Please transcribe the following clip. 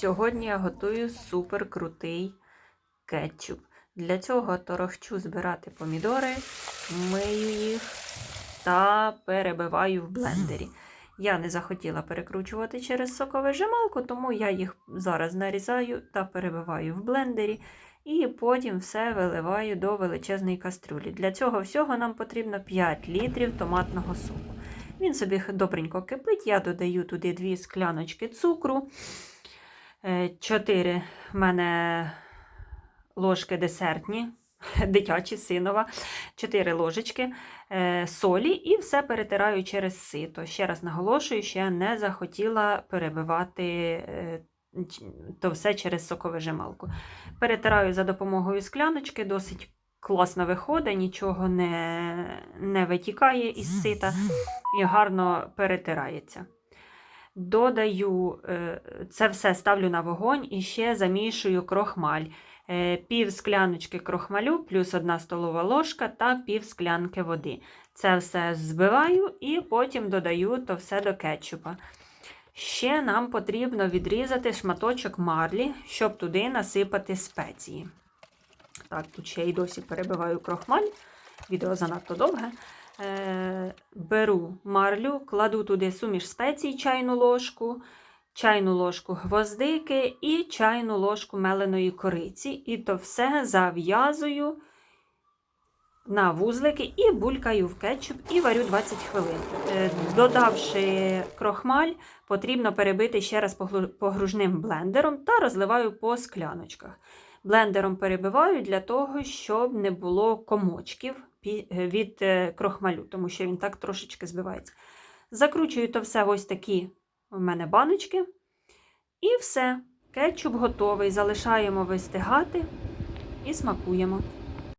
Сьогодні я готую супер крутий кетчуп. Для цього торохчу збирати помідори, мию їх та перебиваю в блендері. Я не захотіла перекручувати через соковижималку, тому я їх зараз нарізаю та перебиваю в блендері. І потім все виливаю до величезної кастрюлі. Для цього всього нам потрібно 5 літрів томатного соку. Він собі добренько кипить, я додаю туди 2 скляночки цукру, 4 в мене ложки десертні, дитячі синова, 4 ложечки е, солі і все перетираю через сито. Ще раз наголошую, що я не захотіла перебивати е, то все через соковижималку. Перетираю за допомогою скляночки, досить класно виходить, нічого не, не витікає із сита і гарно перетирається. Додаю е, це все ставлю на вогонь і ще замішую крохмаль. Е, Пів скляночки крохмалю, плюс одна столова ложка та пів склянки води. Це все збиваю і потім додаю то все до кетчупа. Ще нам потрібно відрізати шматочок марлі, щоб туди насипати спеції. Так, тут ще й досі перебиваю крохмаль. Відео занадто довге. Е, беру марлю, кладу туди суміш спецій, чайну ложку, чайну ложку гвоздики і чайну ложку меленої кориці. І то все зав'язую на вузлики і булькаю в кетчуп і варю 20 хвилин. Е, Додавши крохмаль, потрібно перебити ще раз погружним блендером та розливаю по скляночках. Блендером перебиваю для того, щоб не було комочків від е, крохмалю, тому що він так трошечки збивається. Закручую то все в ось такі у мене баночки. І все. Кетчуп готовий. Залишаємо вистигати і смакуємо.